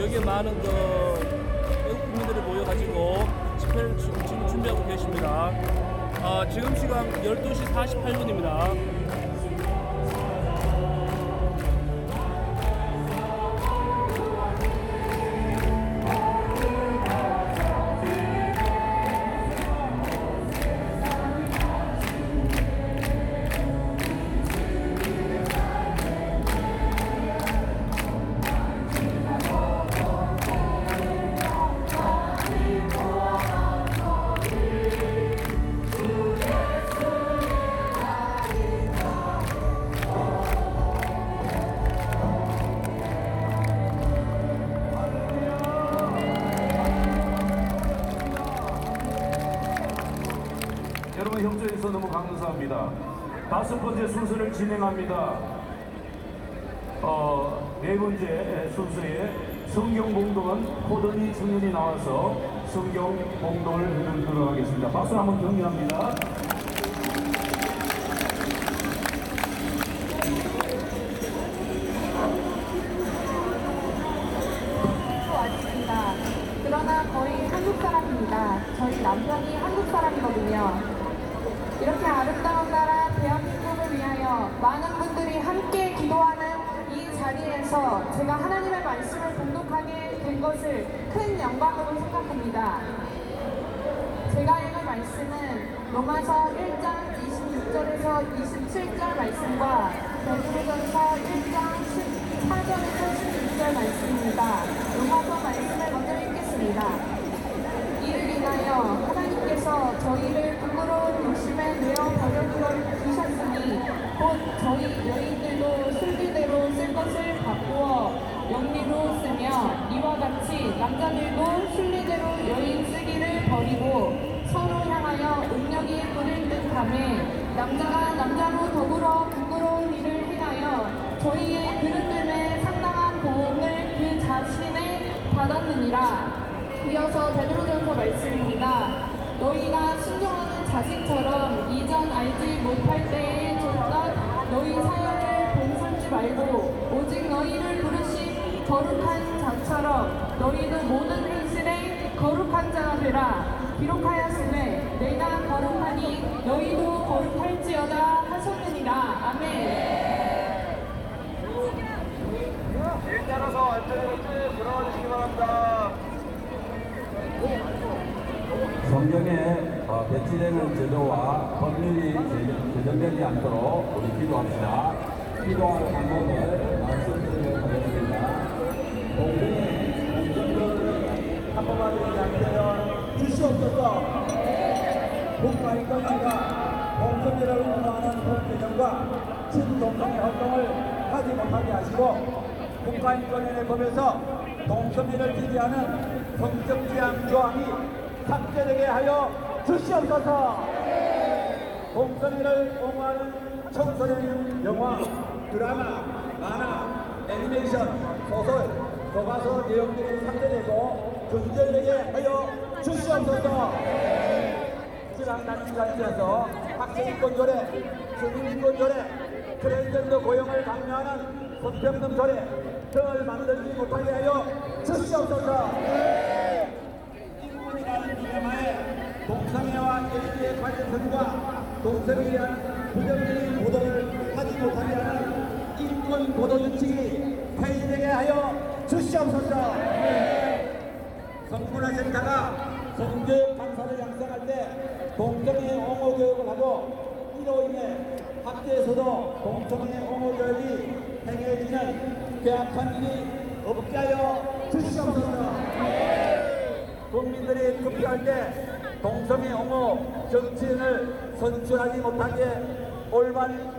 여기에 많은 그 외국 국민들이 모여가지고 집회를 지- 지금 준비하고 계십니다. 아, 지금 시간 12시 48분입니다. 감사합니다. 다섯 번째 순서를 진행합니다. 어, 네 번째 순서에 성경 봉독은 호돈이 청년이 나와서 성경 봉독을 해드리도록 하겠습니다. 박수 한번 사람입니다. 저희 남편이 한국 사람이거든요. 이렇게 아름다운 나라 대한민국을 위하여 많은 분들이 함께 기도하는 이 자리에서 제가 하나님의 말씀을 봉독하게 된 것을 큰 영광으로 생각합니다. 제가 읽을 말씀은 로마서 1장 26절에서 27절 말씀과 베드로전서 1장 14절에서 16절 말씀입니다. 로마서 말씀을 먼저 읽겠습니다. 이를 인하여 하나님께서 저희를 내어 버려두셨으니 곧 저희 여인들도 술기대로 쓸 것을 바꾸어 영리로 쓰며 이와 같이 남자들도 순리대로 여인 쓰기를 버리고 서로 향하여 능력이 부릴 듯함에 남자가 남자로 더불어 부끄러운 일을 행하여 저희의 그릇됨에 상당한 보응을 그 자신에 받았느니라 이어서 베드로전서 말씀입니다. 자식처럼 이전 알지 못할 때에 줬던 너희 사역을 본삼지 말고 오직 너희를 부르신 거룩한 자처럼 너희도 모든 행실에 거룩한 자가 되라. 기록하였으되 내가 거룩하니 너희도 거룩할지어다 하셨느니라. 아멘. 일 따라서 안전으로 쭉 돌아와 주시기 바랍니다. 배치되는 제도와 법률이 제- 제정되지 않도록 우리 기도합시다. 기도하는 방법을 말씀드리도록 하겠습니다. 공동의 한 번만 드리지 않으면 주시옵소서. 국가인권위가 공성회를 운영하는 법 개정과 친동성애 활동을 하지 못하게 하시고 국가인권위원회 법에서 동성애를 지지하는 성적 지향 조항이 삭제되게 하여 주시옵소서. 동성애를 옹호하는 청소년 영화, 드라마, 만화, 애니메이션, 소설, 교과서 내용들이 삭제되고 금절되게 하여 주시옵소서. 지방 단체단체에서 학생인권 조례, 주민인권 조례, 트랜스젠더 고용을 강요하는 성평등 조례 등을 만들지 못하게 하여 주시옵소서. 인권이라는 디레마에 동성애와 LG의 관련성과 동성애에 대한 부정적인 보도를 하지 못하게 하는 인권 보도 규칙이 폐지되게 하여 주시옵소서. 성문화 센터가 성교육 강사를 양성할 때 동성애 옹호 교육을 하고 이로 인해 학교에서도 동성애 옹호 교육이 행해지는 계약한 일이 없게 하여 주시옵소서. 국민들이 투표할 때 동성애 옹호 정치인을 선출하지 못하게 올바른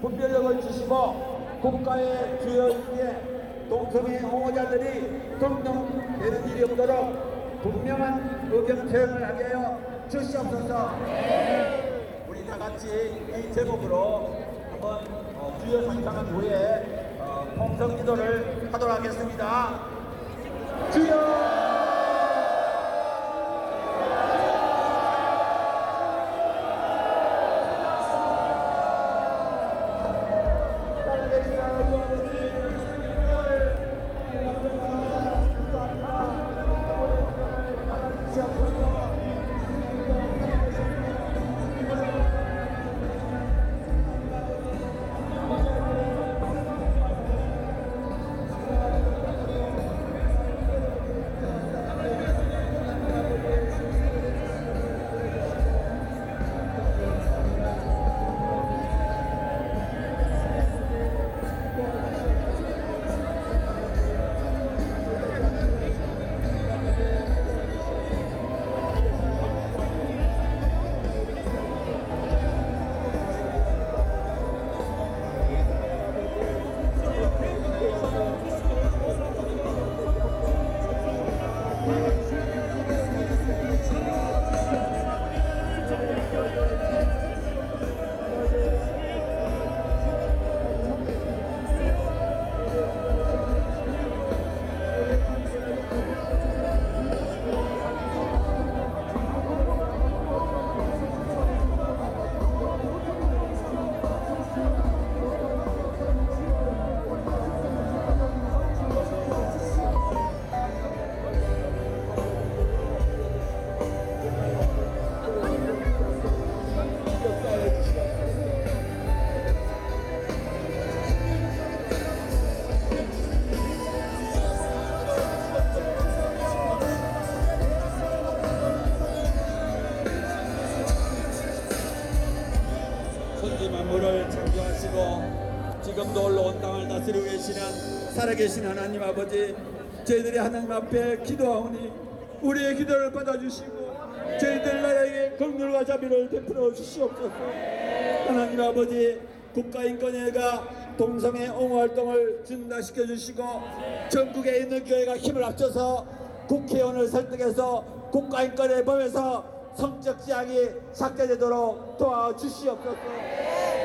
분별력을 주시고 국가의 주요 일에 동성애 옹호자들이 등록되는 일이 없도록 분명한 의견 표현을 하게 하여 주시옵소서. 우리 다 같이 이 제목으로 한번 어, 주요 상상한 후에 어, 통성 기도를 하도록 하겠습니다. 주여! 지금도 올라온 땅을 다스리고 계시는 살아계신 하나님 아버지 저희들이 하나님 앞에 기도하오니 우리의 기도를 받아주시고 저희들 나라에게 긍휼과 자비를 베풀어 주시옵소서. 하나님 아버지 국가인권회가 동성애 옹호 활동을 증가시켜 주시고 전국에 있는 교회가 힘을 합쳐서 국회의원을 설득해서 국가인권회 법에서 성적 지향이 삭제되도록 도와주시옵소서.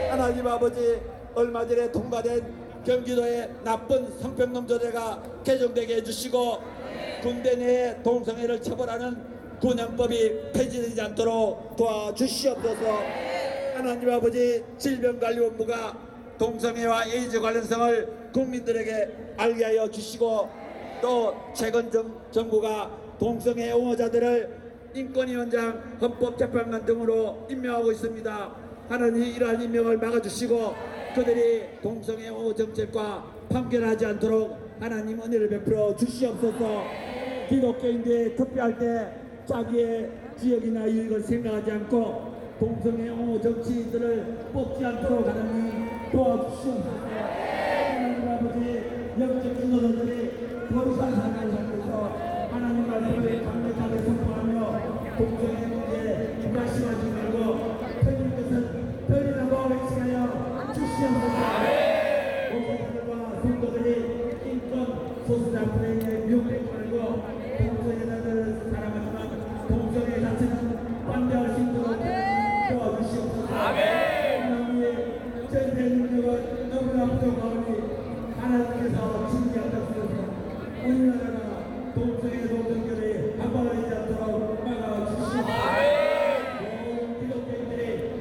하나님 아버지 얼마 전에 통과된 경기도의 나쁜 성평등조례가 개정되게 해주시고 군대 내에 동성애를 처벌하는 군형법이 폐지되지 않도록 도와주시옵소서. 하나님 아버지 질병관리본부가 동성애와 에이즈 관련성을 국민들에게 알게 하여 주시고 또 최근 정, 정부가 동성애 옹호자들을 인권위원장 헌법재판관 등으로 임명하고 있습니다. 하나님 이러한 임명을 막아주시고 그들이 동성애 옹호 정책과 판결하지 않도록 하나님 은혜를 베풀어 주시옵소서 기독교인들이 투표할 때 자기의 지역이나 이익을 생각하지 않고 동성애 옹호 정치인들을 뽑지 않도록 하나님 도와주시옵소서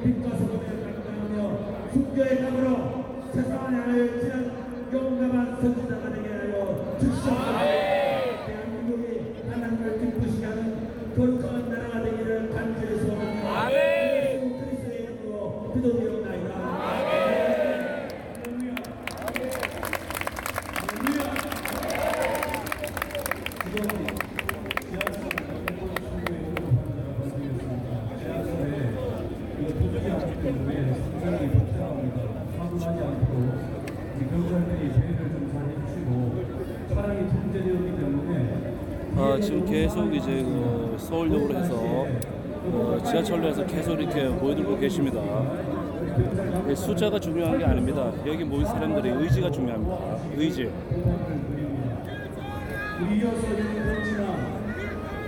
빛과 소금을 감당하며 순교의 감으로 세상을 향하여 지는 용감한 선지자가 되게 하여 주시옵소서. 대한민국이 하나님을 기쁘시게 하는 거룩한 나라가 되기를 간절히 소원하며 예수 그리스도의 이름으로 기도드리옵나이다. 사고나지 않도록 경찰들이 죄를 좀 잘해주시고 차량이 통제되었기 아, 지금 계속 이제 그 서울역으로 해서 어, 지하철로에서 계속 이렇게 모여들고 계십니다. 예, 숫자가 중요한 게 아닙니다. 여기 모인 사람들의 의지가 중요합니다. 의지. 우리여 서리는 던지나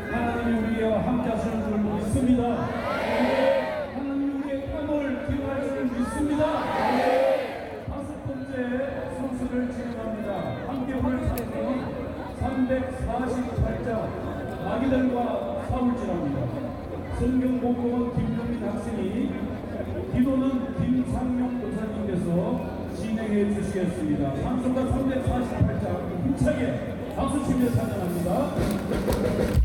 하나님 우리와 함께 하시는 줄 믿습니다. 준비해 주시겠습니다. 방송가 348장 힘차게 박수치며 찬양합니다.